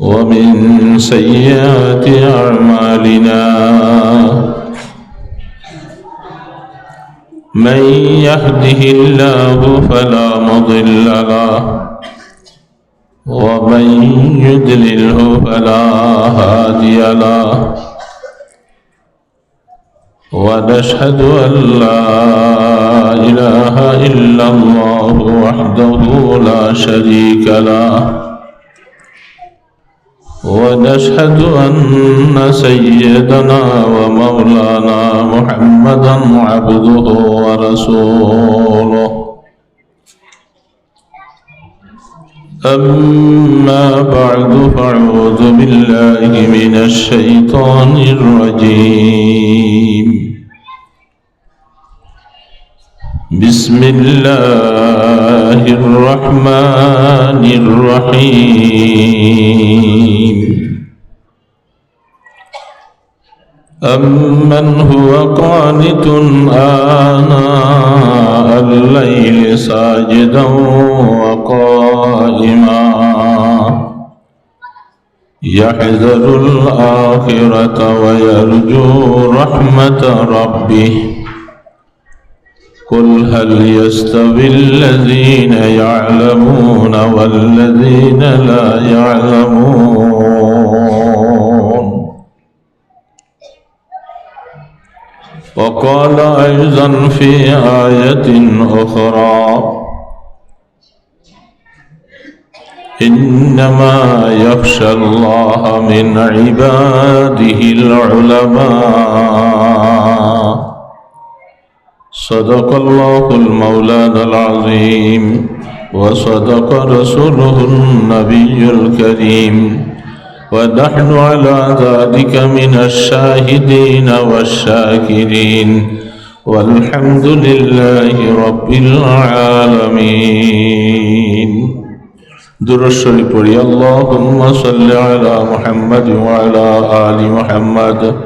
ومن سيئات أعمالنا من يهده الله فلا مضل له ومن يدلله فلا هادي له ونشهد أن لا إله إلا الله وحده لا شريك له ونشهد أن سيدنا ومولانا محمدا عبده ورسوله. أما بعد فأعوذ بالله من الشيطان الرجيم. بسم الله الرحمن الرحيم. أمن هو قانت آناء الليل ساجدا وقائما. يحذر الآخرة ويرجو رحمة ربه. قل هل يستوي الذين يعلمون والذين لا يعلمون؟ وقال أيضا في آية أخرى إنما يخشى الله من عباده العلماء. صدق الله المولانا العظيم وصدق رسوله النبي الكريم. ونحن على ذلك من الشاهدين والشاكرين. والحمد لله رب العالمين. در الشريف اللهم صل على محمد وعلى آل محمد.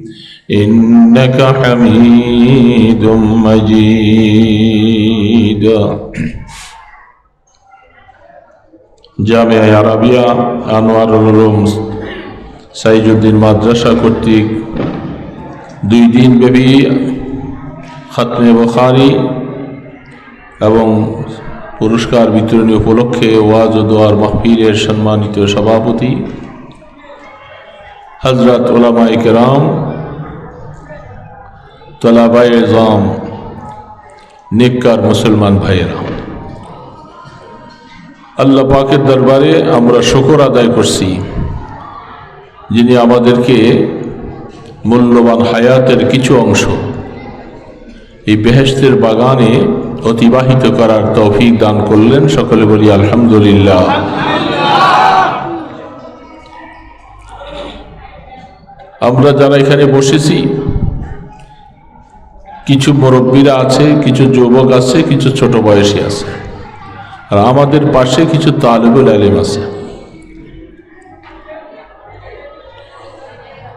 إنك حميد مجيد জামিয়া আরাবিয়া আনোয়ারুল উলুম সাইজুদ্দিন মাদ্রাসা কর্তৃক দুই দিন ব্যাপী খাতমে বখারি এবং পুরস্কার বিতরণী উপলক্ষে ওয়াজ ও দোয়ার মাহফিলের সম্মানিত সভাপতি হজরত ওলামাই তলাবাই জাম, নিকার মুসলমান ভাইয়েরা। আল্লাহ পাকের দরবারে আমরা শুকর আদায় করছি, যিনি আমাদেরকে মূল্যবান হায়াতের কিছু অংশ এই বেহেস্তের বাগানে অতিবাহিত করার তৌফিক দান করলেন। সকলে বলি আলহামদুলিল্লাহ। আমরা যারা এখানে বসেছি কিছু মুরব্বীরা আছে, কিছু যুবক আছে, কিছু ছোট বয়সী আছে। আর আমাদের পাশে কিছু তালিবুল আলিম আছে।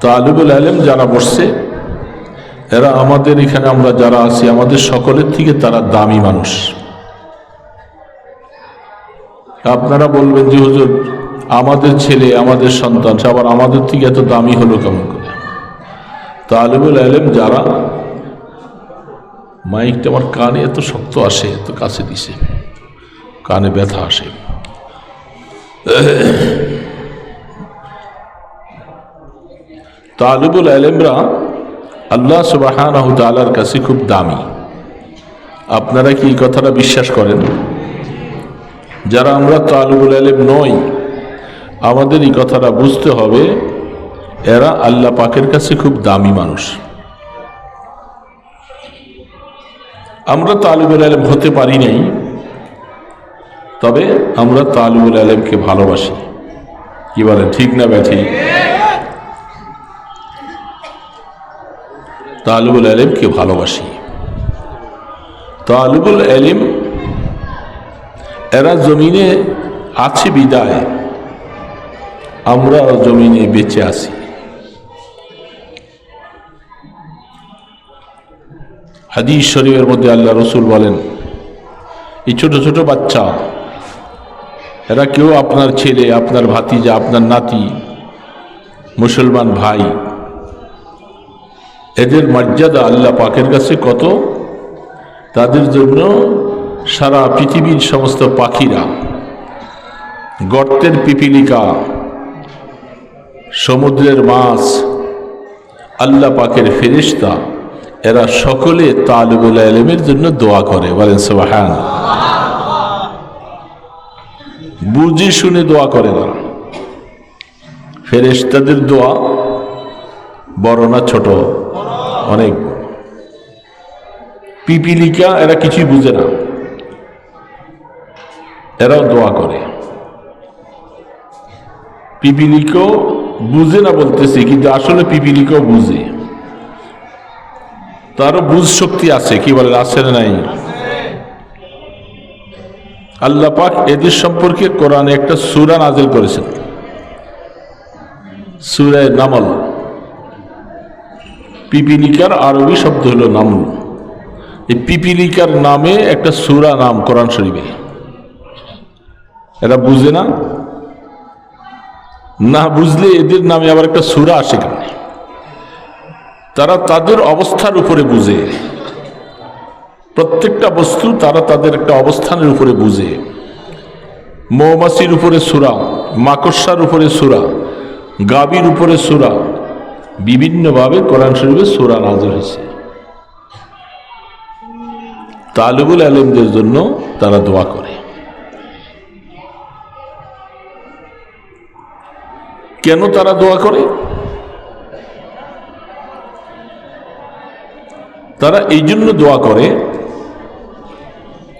তালিবুল আলিম যারা বসছে, এরা আমাদের এখানে আমরা যারা আছি, আমাদের সকলের থেকে তারা দামি মানুষ। আপনারা বলবেন যে, হুজুর, আমাদের ছেলে, আমাদের সন্তান আবার আমাদের থেকে এত দামি হলো কেমন করে? তালিবুল আলেম যারা মাইকটা আমার কানে এত শক্ত আসে, এত কাছে দিছে। কানে ব্যথা আসে। তালিবুল আলেমরা আল্লাহ সুবাহ তালার কাছে খুব দামি। আপনারা কি কথাটা বিশ্বাস করেন? যারা আমরা তালুবুল আলেম নই, আমাদের এই কথাটা বুঝতে হবে, এরা আল্লাহ পাকের কাছে খুব দামি মানুষ। আমরা তালুবুল আলেম হতে পারি নাই, তবে আমরা তালুবুল আলেমকে ভালোবাসি। কি বলেন, ঠিক না ব্যাঠি তালুবুল আলেমকে ভালোবাসি। তালুবুল আলিম, এরা জমিনে আছে বিদায় আমরা জমিনে বেঁচে আছি। হাদিস শরীফের মধ্যে আল্লাহ রসুল বলেন, এই ছোট ছোট বাচ্চা, এরা কেউ আপনার ছেলে, আপনার ভাতিজা, আপনার নাতি, মুসলমান ভাই, এদের মর্যাদা আল্লাহ পাকের কাছে কত? তাদের জন্য সারা পৃথিবীর সমস্ত পাখিরা, গর্তের পিপিলিকা, সমুদ্রের মাছ, আল্লাহ পাকের ফেরিস্তা এরা সকলে তালুবুল আলমের জন্য দোয়া করে, বলেন সোহান বুঝে শুনে দোয়া করে না। ফেরেস্তাদের দোয়া বড় না ছোট? অনেক। পিপিলিকা এরা কিছুই বুঝে না। এরাও দোয়া করে। পিপিলিকাও বুঝে না বলতেছে, কিন্তু আসলে পিপিলিকাও বুঝে। তারও বুঝ শক্তি আছে, কি বলে আছে নাই। আল্লাহ পাক এদের সম্পর্কে কোরআনে একটা সুরা নাজিল করেছেন। সুরায় নামল। পিপিলিকার আরবি শব্দ হলো নামল। এই পিপিলিকার নামে একটা সুরা নাম কোরআন শরীফে। এরা বুঝে না? না বুঝলে এদের নামে আবার একটা সুরা আসে কেন? তারা তাদের অবস্থার উপরে বুঝে। প্রত্যেকটা বস্তু তারা তাদের একটা অবস্থানের উপরে বুঝে। মৌমাছির উপরে সুরা, মাকড়সার উপরে সুরা গাবির উপরে সুরা, বিভিন্নভাবে কোরআন শরীফে সুরা নাজর হয়েছে। তালিবুল আলমদের জন্য তারা দোয়া করে। কেন তারা দোয়া করে? তারা এই জন্য দোয়া করে,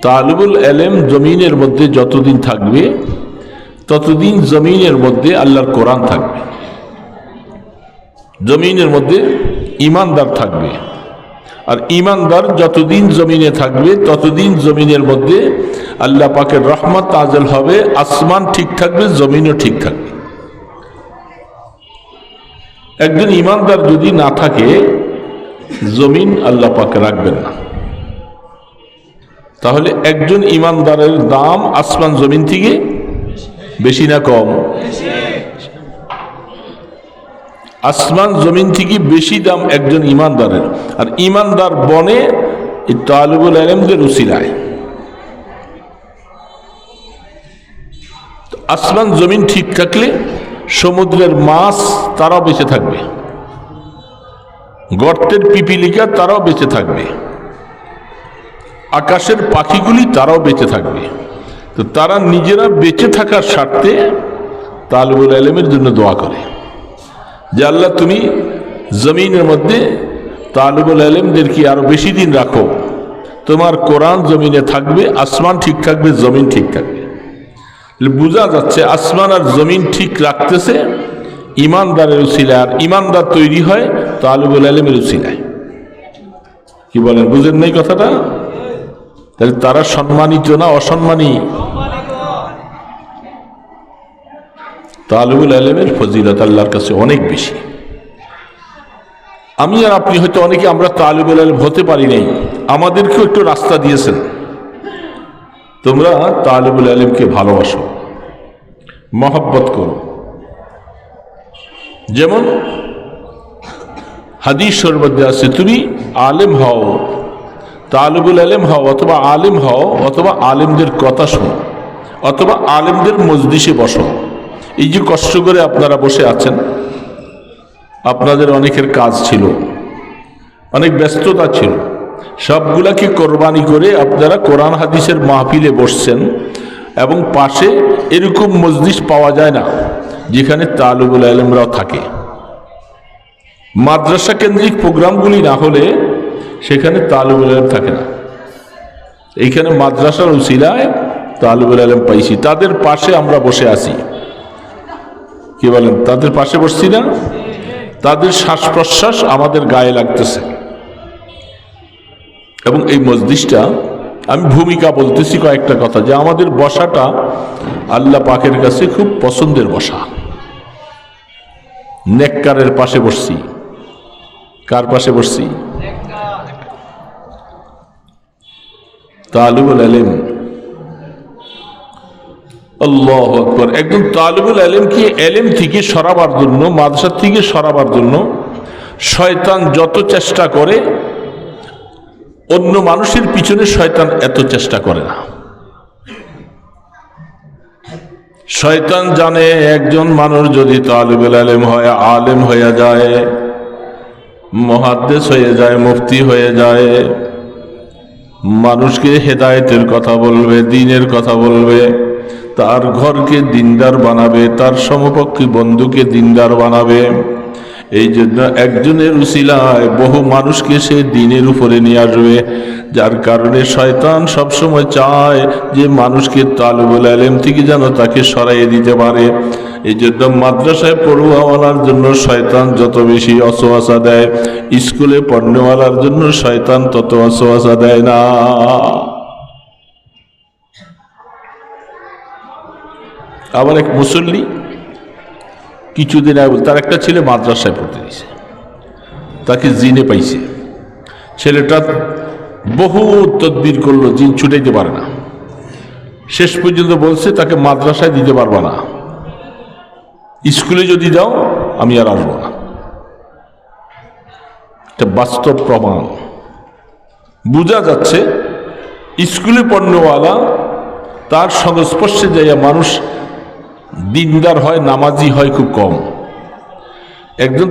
তালিবুল আলেম জমিনের মধ্যে যতদিন থাকবে, ততদিন জমিনের মধ্যে আল্লাহর কোরআন থাকবে। জমিনের মধ্যে ইমানদার থাকবে। আর ইমানদার যতদিন জমিনে থাকবে, ততদিন জমিনের মধ্যে আল্লাহ পাকের রহমত তাজল হবে, আসমান ঠিক থাকবে, জমিনও ঠিক থাকবে। একজন ইমানদার যদি না থাকে জমিন আল্লাহ পাকে রাখবেন না। তাহলে একজন ইমানদারের দাম আসমান জমিন থেকে বেশি না কম? আসমান জমিন থেকে বেশি দাম একজন ইমানদারের। আর ইমানদার বনে তালুবুল আলমদের উসিলায় আসমান জমিন ঠিক থাকলে সমুদ্রের মাছ তারাও বেঁচে থাকবে। গর্তের পিপিলিকা তারাও বেঁচে থাকবে। আকাশের পাখিগুলি তারাও বেঁচে থাকবে। তো তারা নিজেরা বেঁচে থাকার স্বার্থে তালবুল আলমের জন্য দোয়া করে। যে আল্লাহ, তুমি জমিনের মধ্যে তালবুল আলমদেরকে আরও বেশি দিন রাখো? তোমার কোরআন জমিনে থাকবে, আসমান ঠিক থাকবে, জমিন ঠিক থাকবে। বোঝা যাচ্ছে আসমান আর জমিন ঠিক রাখতেছে ইমানদারের উসিলায় আর ইমানদার তৈরি হয় তালুবুল আলমের উসিলায়। কি বলেন, বুঝেন নাই কথাটা? তাহলে তারা সম্মানিত না অসম্মানী? তালুবুল আলমের ফজিলত আল্লাহর কাছে অনেক বেশি। আমি আর আপনি হয়তো অনেকে আমরা তালুবুল আলম হতে পারি নাই, আমাদেরকেও একটু রাস্তা দিয়েছেন। তোমরা তালিবুল আলিমকে ভালোবাসো, মহব্বত করো। যেমন, হাদিস সর্বদ্দে আছে, তুমি আলেম হও, তালিবুল আলেম হও, অথবা আলেম হও, অথবা আলেমদের কথা শোনো, অথবা আলেমদের মজলিসে বসো। এই যে কষ্ট করে আপনারা বসে আছেন, আপনাদের অনেকের কাজ ছিল, অনেক ব্যস্ততা ছিল। সবগুলাকে কোরবানি করে আপনারা কোরআন হাদিসের মাহফিলে বসছেন এবং পাশে এরকম মসজিদ পাওয়া যায় না। যেখানে তালুবুল আলমরাও থাকে। মাদ্রাসা কেন্দ্রিক প্রোগ্রামগুলি না হলে সেখানে তালুবুল আলম থাকে না। এইখানে মাদ্রাসার উসিলায় তালুবুল আলম পাইছি। তাদের পাশে আমরা বসে আছি। কি বলেন? তাদের পাশে বসছি না? তাদের শ্বাস প্রশ্বাস আমাদের গায়ে লাগতেছে। এবং এই মসজিদটা আমি ভূমিকা বলতেছি কয়েকটা কথা যে আমাদের বসাটা আল্লাহ পাকের কাছে খুব পছন্দের বসা। নেককারের পাশে বসছি। কার পাশে বসছি? তালুবুল আলিম। আল্লাহ আকবর। একজন তালিবুল আলিমকে এলেম থেকে সরাবার জন্য, মাদ্রাসা থেকে সরাবার জন্য। শয়তান যত চেষ্টা করে, অন্য মানুষের পিছনে শয়তান এত চেষ্টা করে না। শয়তান জানে একজন মানুষ যদি তালুবুল আলেম হয়, আলেম হয়ে যায় মহাদ্দেশ হয়ে যায়, মুফতি হয়ে যায়, মানুষকে হেদায়তের কথা বলবে, দিনের কথা বলবে, তার ঘরকে দিনদার বানাবে, তার সমপক্ষী বন্ধুকে দিনদার বানাবে। এই জন্য একজনের উসিলায় বহু মানুষকে সে দিনের উপরে নিয়ে আসবে, যার কারণে শয়তান সবসময় চায় যে মানুষকে তালুবুল আলেম থেকে যেন তাকে সরাইয়ে দিতে পারে। এই জন্য মাদ্রাসায় পড়ুয়াওয়ালার জন্য শয়তান যত বেশি অসোয়াশা দেয়, স্কুলে পড়নেওয়ালার জন্য শয়তান তত অসোয়াশা দেয় না। আবার এক মুসল্লি কিছুদিন আগে তার একটা ছেলে মাদ্রাসায় পড়তে দিয়েছে তাকে জিনে পাইছে। ছেলেটা বহু তদবির করল, জিন ছুটাইতে পারে না। শেষ পর্যন্ত বলছে, তাকে মাদ্রাসায় দিতে পারবা না। স্কুলে যদি যাও আমি আর আসব না। এটা বাস্তব প্রমাণ। বোঝা যাচ্ছে, স্কুলে পণ্যওয়ালা তার সংস্পর্শে যাইয়া মানুষ দিনদার হয়, নামাজি হয় খুব কম। একজন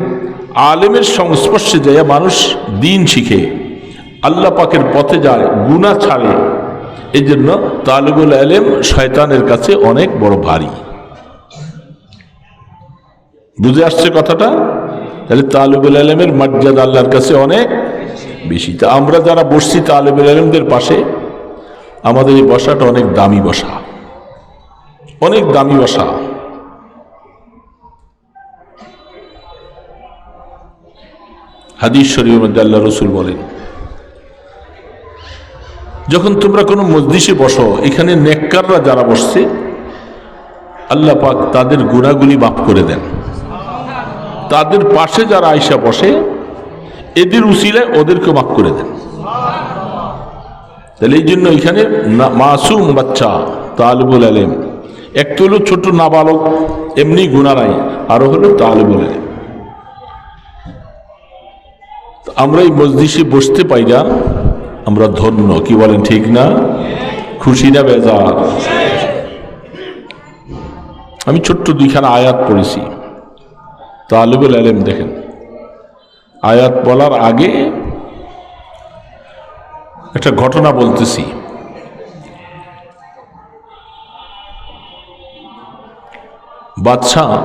আলেমের সংস্পর্শে যাইয়া মানুষ দিন শিখে, আল্লাহ পাকের পথে যায় গুণা ছাড়ে। এই জন্য তালিবুল আলেম শয়তানের কাছে অনেক বড় ভারী। বুঝে আসছে কথাটা? তাহলে তালিবুল আলমের মর্যাদা আল্লাহর কাছে অনেক বেশি। তা আমরা যারা বসছি তালিবুল আলমদের পাশে, আমাদের এই বসাটা অনেক দামি বসা। অনেক দামি বসা। হাদিস শরীফের মধ্যে আল্লাহ রসুল বলেন, যখন তোমরা কোনো মসজিষে বসো, এখানে নেককাররা যারা বসছে, আল্লাহ পাক তাদের গুণাগুলি মাফ করে দেন। তাদের পাশে যারা আয়সা বসে, এদের উসিলায় ওদেরকে মাফ করে দেন। তাহলে এই জন্য এখানে মাসুম বাচ্চা, তালবুল আলেম একটা হলো ছোট নাবালক, এমনি গুণা নাই, আরও হলো তালবুল আলেম তো আমরা এই মসজিষে বসতে পাই না, আমরা ধন্য, কি বলেন ঠিক না? খুশি না বেজার? আমি ছোট্ট দুইখানা আয়াত পড়েছি। তালিবুল আলেম দেখেন। আয়াত বলার আগে একটা ঘটনা বলতেছি। বাদশাহ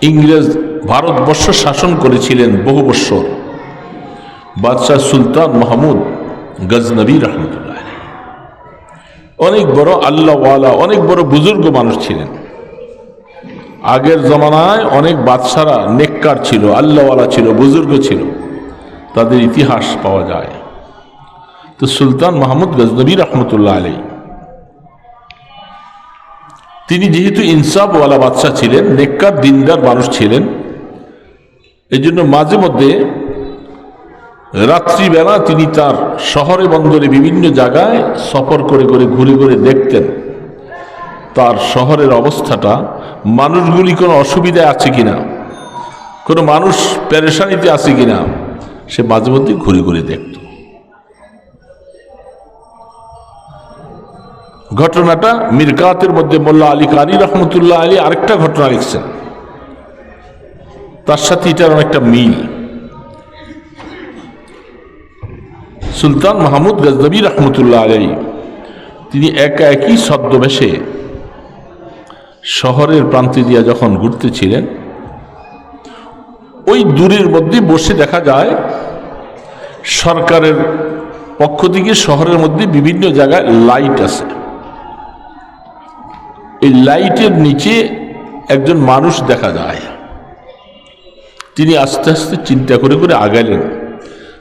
ইংরেজ ভারতবর্ষ শাসন করেছিলেন বহু বৎসর। বাদশাহ সুলতান মাহমুদ গজনবী রহমতুল্লাহ অনেক বড় আল্লাহওয়ালা অনেক বড় বুজুর্গ মানুষ ছিলেন। আগের জমানায় অনেক বাদশারা নেককার ছিল আল্লাহওয়ালা ছিল, বুজুর্গ ছিল। তাদের ইতিহাস পাওয়া যায়। তো সুলতান মাহমুদ গজনবী রহমতুল্লাহ আলী তিনি যেহেতু ইনসাফওয়ালা বাদশাহ ছিলেন, নেককার দিনদার মানুষ ছিলেন এই জন্য মাঝে মধ্যে রাত্রিবেলা তিনি তার শহরে বন্দরে বিভিন্ন জায়গায় সফর করে করে ঘুরে ঘুরে দেখতেন। তার শহরের অবস্থাটা মানুষগুলি কোনো অসুবিধায় আছে কিনা, কোনো মানুষ পেরেশানিতে আছে কিনা, সে মাঝে মধ্যে ঘুরে ঘুরে দেখত। ঘটনাটা মিরকাতের মধ্যে মোল্লা আলী কারি রহমতুল্লাহ আলী আরেকটা ঘটনা লিখছেন। তার সাথে এটার অনেকটা মিল। সুলতান মাহমুদ গজনবী রহমতুল্লাহ আলী তিনি একা একই ছদ্মবেশে শহরের প্রান্তে দিয়া যখন ঘুরতেছিলেন, ওই দূরের মধ্যে বসে দেখা যায় সরকারের পক্ষ থেকে শহরের মধ্যে বিভিন্ন জায়গায় লাইট আছে। এই লাইটের নিচে একজন মানুষ দেখা যায়। তিনি আস্তে আস্তে চিন্তা করে করে আগালেন।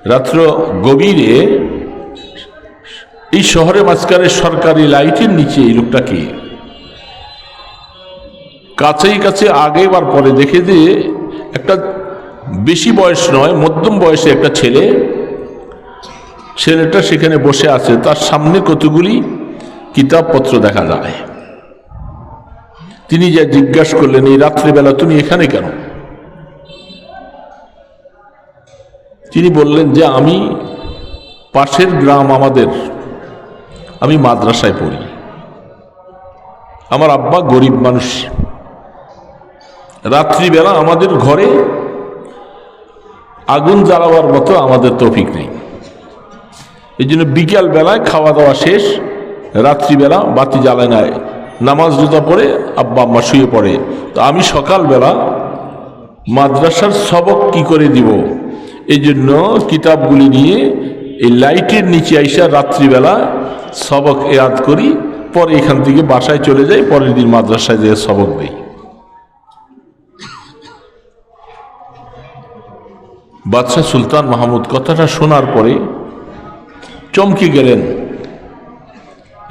রাত্র গভীরে এই শহরের মাঝখানে সরকারি লাইটের নিচে এই লোকটা কে কাছেই কাছে আগে বার পরে দেখে যে একটা বেশি বয়স নয়, মধ্যম বয়সে একটা ছেলে। ছেলেটা সেখানে বসে আছে। তার সামনে কতগুলি কিতাবপত্র দেখা যায়। তিনি যা জিজ্ঞাসা করলেন, এই রাত্রিবেলা তুমি এখানে কেন? তিনি বললেন যে, আমি পাশের গ্রাম আমাদের, আমি মাদ্রাসায় পড়ি। আমার আব্বা গরিব মানুষ। রাত্রিবেলা আমাদের ঘরে আগুন জ্বালাবার মতো আমাদের তৌফিক নেই। এই জন্য বিকেল বেলায় খাওয়া দাওয়া শেষ, রাত্রিবেলা বাতি জ্বালায় নাই নামাজ রোজা পড়ে, আব্বা আম্মা শুয়ে পড়ে। তো আমি সকালবেলা মাদ্রাসার সবক কি করে দিব? এই জন্য কিতাবগুলি নিয়ে এই লাইটের নিচে আইসা রাত্রিবেলা সবক এয়াদ করি, পরে এখান থেকে বাসায় চলে যাই, পরের দিন মাদ্রাসায় যেয়ে সবক দিই। বাদশাহ সুলতান মাহমুদ কথাটা শোনার পরে চমকে গেলেন।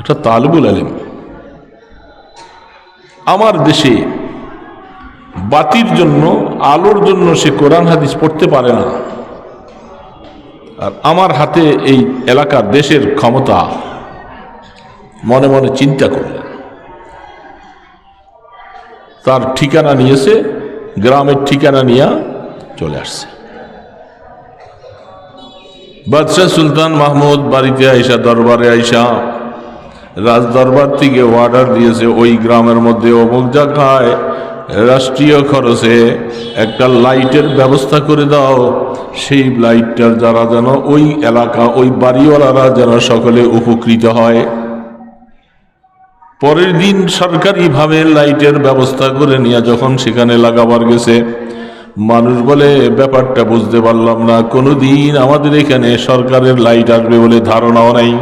এটা তালবুল আলিম। আমার দেশে বাতির জন্য, আলোর জন্য সে কোরআন হাদিস পড়তে পারে না। আর আমার হাতে এই এলাকার দেশের ক্ষমতা মনে মনে চিন্তা করলেন তার ঠিকানা নিয়েছে, গ্রামের ঠিকানা নিয়ে চলে আসছে। বাদশাহ সুলতান মাহমুদ বাড়িতে আইসা, দরবারে আইসা রাজ দরবার থেকে অর্ডার দিয়েছে ওই গ্রামের মধ্যে অমুক জায়গায় রাষ্ট্রীয় খরচে একটা লাইটের ব্যবস্থা করে দাও। সেই লাইটটার যারা যেন ওই এলাকা, ওই বাড়িওয়ালারা যেন সকলে উপকৃত হয়। পরের দিন সরকারিভাবে লাইটের ব্যবস্থা করে নিয়ে যখন সেখানে লাগাবার গেছে, মানুষ বলে, ব্যাপারটা বুঝতে পারলাম না। কোনোদিন আমাদের এখানে সরকারের লাইট আসবে বলে ধারণাও নাই।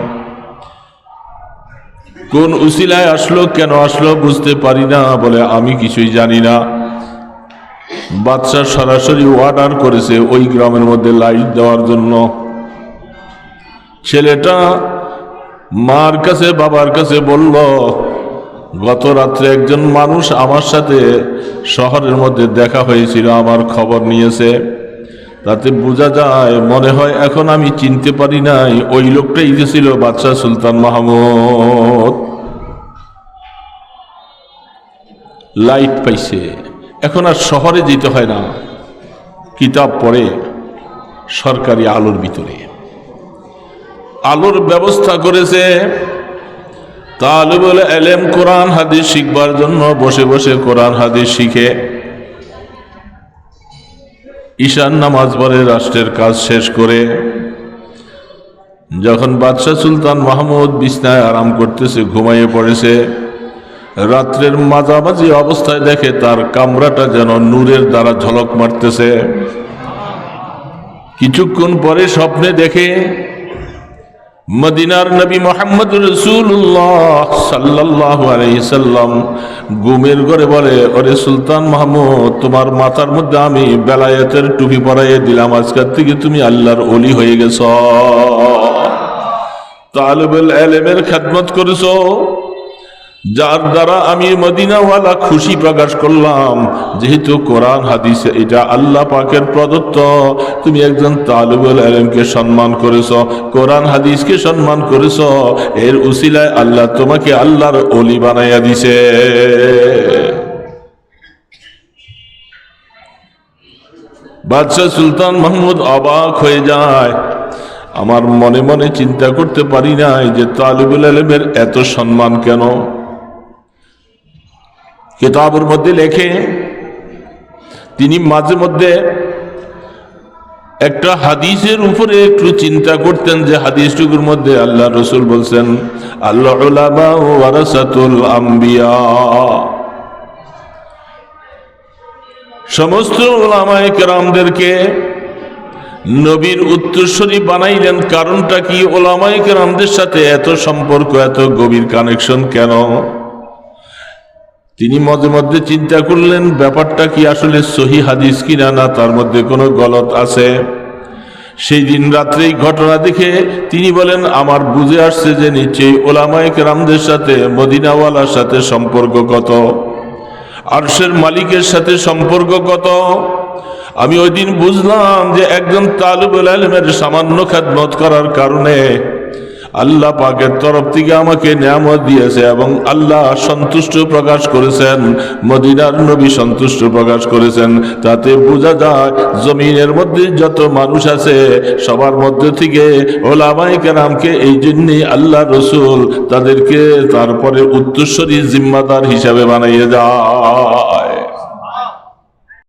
কোন উসিলায় আসলো, কেন আসলো বুঝতে পারি না, বলে আমি কিছুই জানি না। বাদশাহ সরাসরি অর্ডার করেছে ওই গ্রামের মধ্যে লাইট দেওয়ার জন্য। ছেলেটা মার কাছে, বাবার কাছে বলল, গত রাত্রে একজন মানুষ আমার সাথে শহরের মধ্যে দেখা হয়েছিল, আমার খবর নিয়েছে। তাতে বোঝা যায়, মনে হয় এখন আমি চিনতে পারি নাই, ওই লোকটাই যে ছিল বাদশাহ সুলতান মাহমুদ। লাইট পাইছে। এখন আর শহরে যেতে হয় না। কিতাব পড়ে সরকারি আলোর ভিতরে। আলোর ব্যবস্থা করেছে। তাহলে বলে এলেম কোরআন হাদিস শিখবার জন্য বসে বসে কোরআন হাদিস শিখে। ঈশান নামাজ পরে রাষ্ট্রের কাজ শেষ করে, যখন বাদশাহ সুলতান মাহমুদ বিছনায় আরাম করতেছে, ঘুমাইয়ে পড়েছে, রাত্রের মাঝামাঝি অবস্থায় দেখে তার কামরাটা যেন নূরের দ্বারা ঝলক মারতেছে। কিছুক্ষণ পরে স্বপ্নে দেখে মদিনার নবী মোহাম্মদ রসুল্লাহ সাল্লাহ আলাইসাল্লাম গুমের ঘরে বলে, ওরে সুলতান মাহমুদ, তোমার মাথার মধ্যে আমি বেলায়েতের টুপি পরাইয়ে দিলাম। আজকের থেকে তুমি আল্লাহর অলি হয়ে গেছ। তালবেল এলেমের খেদমত করেছ। যার দ্বারা আমি মদিনাওয়ালা খুশি প্রকাশ করলাম। যেহেতু কোরআন, হাদিস, এটা আল্লাহ পাকের প্রদত্ত। তুমি একজন তালুবুল আলমকে সম্মান করেছ, কোরআন, হাদিসকে সম্মান করেছ। এর উসিলায় আল্লাহ তোমাকে আল্লাহর অলি বানাইয়া দিছে। বাদশাহ সুলতান মাহমুদ অবাক হয়ে যায়। আমার মনে মনে চিন্তা করতে পারি নাই যে তালিবুল আলমের এত সম্মান কেন? কিতাবের মধ্যে লেখে, তিনি মাঝে মধ্যে একটা হাদিসের উপরে একটু চিন্তা করতেন যে হাদিসটুকুর মধ্যে আল্লাহ রসুল বলছেন আল্লাহ আম্বিয়া। সমস্ত ওলামায় কেরামদেরকে নবীর উত্তরস্বরী বানাইলেন, কারণটা কি? ওলামায় কেরামদের সাথে এত সম্পর্ক, এত গভীর কানেকশন কেন? তিনি মধ্যে মধ্যে চিন্তা করলেন, ব্যাপারটা কি আসলে সহি হাদিস কিনা না, তার মধ্যে কোনো গলত আছে? সেই দিন রাত্রেই ঘটনা দেখে তিনি বলেন, আমার বুঝে আসছে যে নিশ্চয়ই ওলামায় কেরামদের সাথে, মদিনাওয়ালার সাথে সম্পর্ক কত? আরশের মালিকের সাথে সম্পর্ক কত? আমি ওই দিন বুঝলাম যে একজন তালুবুল আলমের সামান্য খাদমত করার কারণে আল্লাহ পাকের তরফ থেকে আমাকে নিয়ামত দিয়েছে এবং আল্লাহ সন্তুষ্ট প্রকাশ করেছেন, মদিনার নবী সন্তুষ্ট প্রকাশ করেছেন। তাতে বোঝা যায়, জমিনের মধ্যে যত মানুষ আছে, সবার মধ্যে থেকে ওলামাই কেরামকে এই জন্যই আল্লাহ রসুল তাদেরকে তারপরে উত্তরস্বরী জিম্মাদার হিসাবে বানাইয়ে যায়